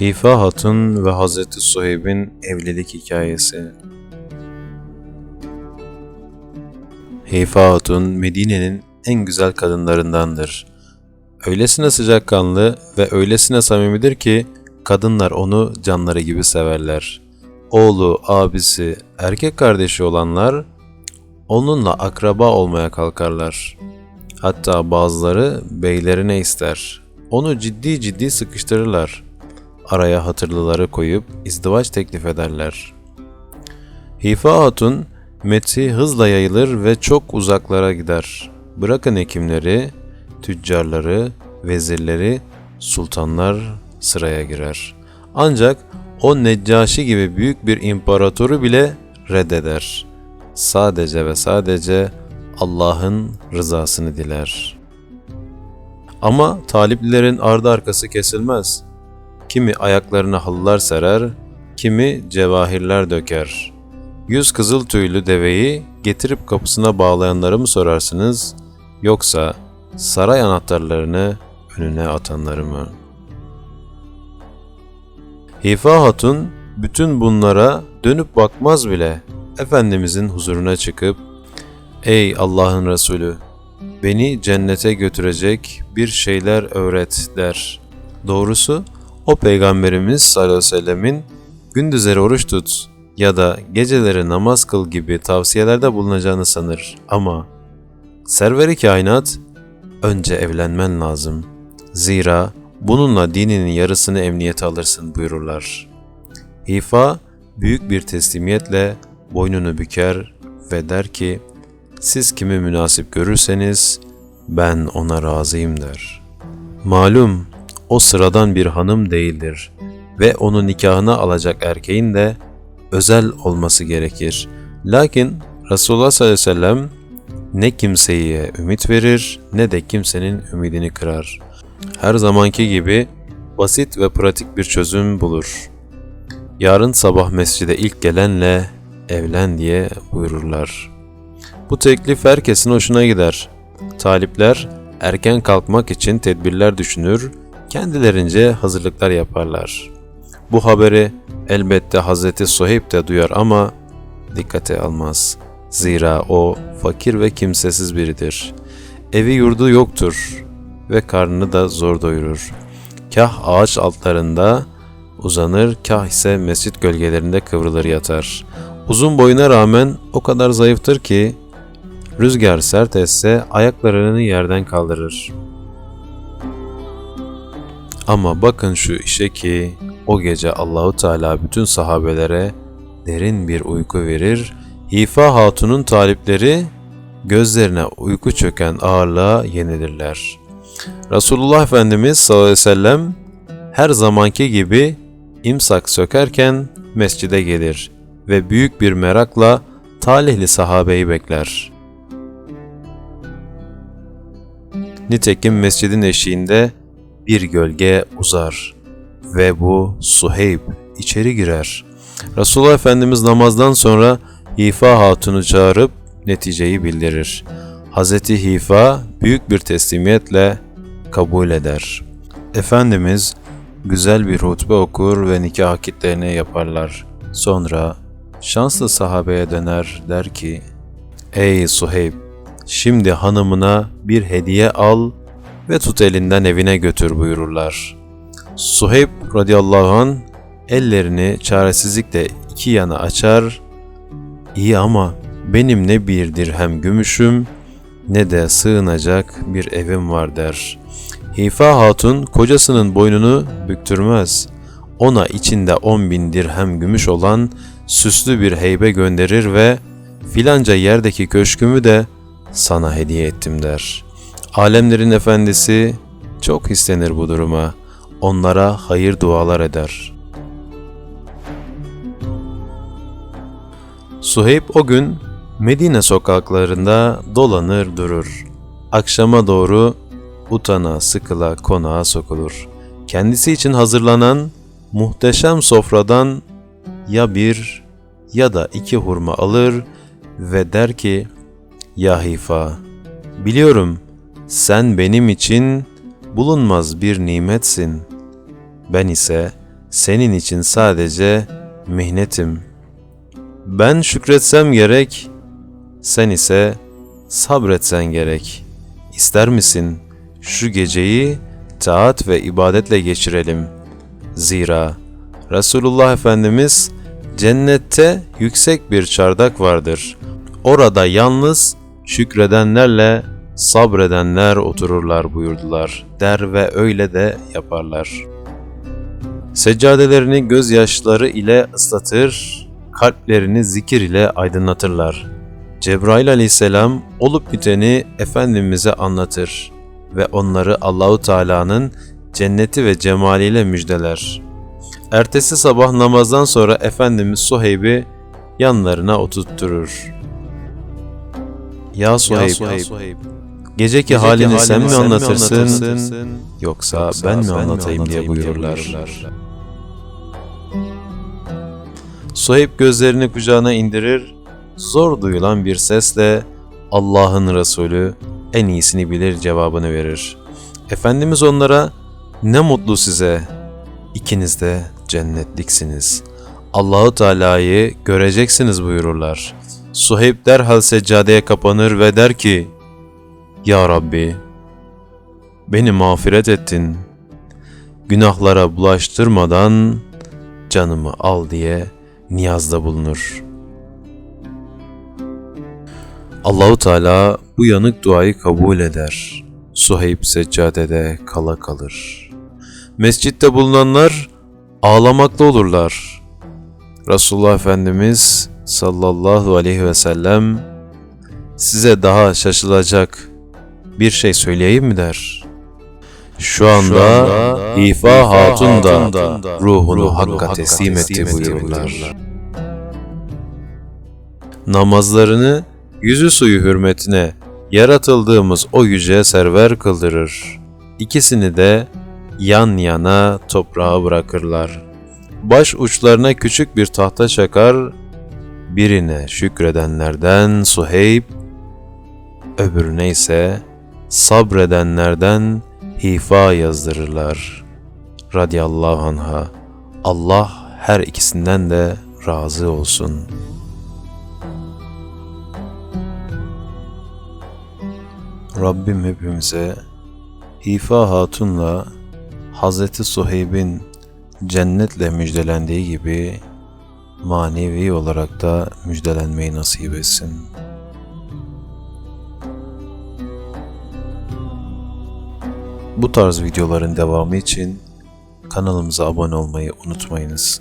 Hifa Hatun ve Hazreti Suheyb'in evlilik hikayesi. Hifa Hatun Medine'nin en güzel kadınlarındandır. Öylesine sıcakkanlı ve öylesine samimidir ki kadınlar onu canları gibi severler. Oğlu, abisi, erkek kardeşi olanlar onunla akraba olmaya kalkarlar. Hatta bazıları beylerine ister. Onu ciddi ciddi sıkıştırırlar. Araya hatırlıları koyup izdivaç teklif ederler. Hifa Hatun methi hızla yayılır ve çok uzaklara gider. Bırakın hekimleri, tüccarları, vezirleri, sultanlar sıraya girer. Ancak o Neccaşi gibi büyük bir imparatoru bile reddeder. Sadece ve sadece Allah'ın rızasını diler. Ama taliplilerin ardı arkası kesilmez. Kimi ayaklarına halılar serer, kimi cevahirler döker. Yüz kızıl tüylü deveyi getirip kapısına bağlayanları mı sorarsınız, yoksa saray anahtarlarını önüne atanları mı? Hifa Hatun bütün bunlara dönüp bakmaz bile. Efendimizin huzuruna çıkıp Ey Allah'ın Resulü! Beni cennete götürecek bir şeyler öğret der. Doğrusu o peygamberimiz sallallahu aleyhi ve sellemin gündüzleri oruç tut ya da geceleri namaz kıl gibi tavsiyelerde bulunacağını sanır ama serveri kainat önce evlenmen lazım. Zira bununla dininin yarısını emniyete alırsın buyururlar. Hifa büyük bir teslimiyetle boynunu büker ve der ki siz kimi münasip görürseniz ben ona razıyım der. Malum o sıradan bir hanım değildir ve onu nikahına alacak erkeğin de özel olması gerekir. Lakin Resulullah sallallahu aleyhi ve sellem ne kimseye ümit verir ne de kimsenin ümidini kırar. Her zamanki gibi basit ve pratik bir çözüm bulur. Yarın sabah mescide ilk gelenle evlen diye buyururlar. Bu teklif herkesin hoşuna gider. Talipler erken kalkmak için tedbirler düşünür, kendilerince hazırlıklar yaparlar. Bu haberi elbette Hazreti Suheyb de duyar ama dikkate almaz. Zira o fakir ve kimsesiz biridir. Evi yurdu yoktur ve karnını da zor doyurur. Kah ağaç altlarında uzanır, kah ise mescit gölgelerinde kıvrılır yatar. Uzun boyuna rağmen o kadar zayıftır ki rüzgar sert esse ayaklarını yerden kaldırır. Ama bakın şu işe ki o gece Allahu Teala bütün sahabelere derin bir uyku verir. Hifa Hatun'un talipleri gözlerine uyku çöken ağırlığa yenilirler. Resulullah Efendimiz sallallahu aleyhi ve sellem her zamanki gibi imsak sökerken mescide gelir ve büyük bir merakla talihli sahabeyi bekler. Nitekim mescidin eşiğinde bir gölge uzar ve bu Suheyb içeri girer. Resulullah Efendimiz namazdan sonra Hifa Hatun'u çağırıp neticeyi bildirir. Hazreti Hifa büyük bir teslimiyetle kabul eder. Efendimiz güzel bir hutbe okur ve nikah akitlerini yaparlar. Sonra şanslı sahabeye döner der ki Ey Suheyb şimdi hanımına bir hediye al ve tut elinden evine götür buyururlar. Suheyb radıyallahu an ellerini çaresizlikle iki yana açar. İyi ama benim ne bir dirhem gümüşüm ne de sığınacak bir evim var der. Hifa Hatun kocasının boynunu büktürmez. Ona içinde on bin dirhem gümüş olan süslü bir heybe gönderir ve filanca yerdeki köşkümü de sana hediye ettim der. Alemlerin efendisi çok hislenir bu duruma. Onlara hayır dualar eder. Suheyb o gün Medine sokaklarında dolanır durur. Akşama doğru utana sıkıla konağa sokulur. Kendisi için hazırlanan muhteşem sofradan ya bir ya da iki hurma alır ve der ki Ya Hifa, biliyorum sen benim için bulunmaz bir nimetsin. Ben ise senin için sadece mihnetim. Ben şükretsem gerek, sen ise sabretsen gerek. İster misin şu geceyi taat ve ibadetle geçirelim? Zira Resulullah Efendimiz cennette yüksek bir çardak vardır. Orada yalnız şükredenlerle sabredenler otururlar buyurdular der ve öyle de yaparlar. Seccadelerini gözyaşları ile ıslatır, kalplerini zikir ile aydınlatırlar. Cebrail aleyhisselam olup biteni Efendimiz'e anlatır ve onları Allahu Teala'nın cenneti ve cemaliyle müjdeler. Ertesi sabah namazdan sonra Efendimiz Suheyb'i yanlarına oturtturur. Ya Suheyb, geceki halini sen mi anlatırsın, yoksa ben mi anlatayım diye buyururlar. Suheyb gözlerini kucağına indirir, zor duyulan bir sesle Allah'ın Resulü en iyisini bilir cevabını verir. Efendimiz onlara ne mutlu size ikiniz de cennetliksiniz. Allahu Teala'yı göreceksiniz buyururlar. Suheyb derhal seccadeye kapanır ve der ki Ya Rabbi beni mağfiret ettin. Günahlara bulaştırmadan canımı al diye niyazda bulunur. Allahu Teala bu yanık duayı kabul eder. Suheyb seccadede kala kalır. Mescitte bulunanlar ağlamakta olurlar. Resulullah Efendimiz sallallahu aleyhi ve sellem size daha şaşılacak bir şey söyleyeyim mi der. Şu anda, İfa Hatun da ruhunu Hakk'a teslim etti buyururlar. Namazlarını yüzü suyu hürmetine yaratıldığımız o yüce server kıldırır. İkisini de yan yana toprağa bırakırlar. Baş uçlarına küçük bir tahta çakar, birine şükredenlerden Suheyb, öbürüne ise sabredenlerden Hifa yazdırırlar. Radiyallahu anha. Allah her ikisinden de razı olsun. Rabbim hepimize Hifa Hatun'la Hazreti Suheyb'in cennetle müjdelendiği gibi manevi olarak da müjdelenmeyi nasip etsin. Bu tarz videoların devamı için kanalımıza abone olmayı unutmayınız.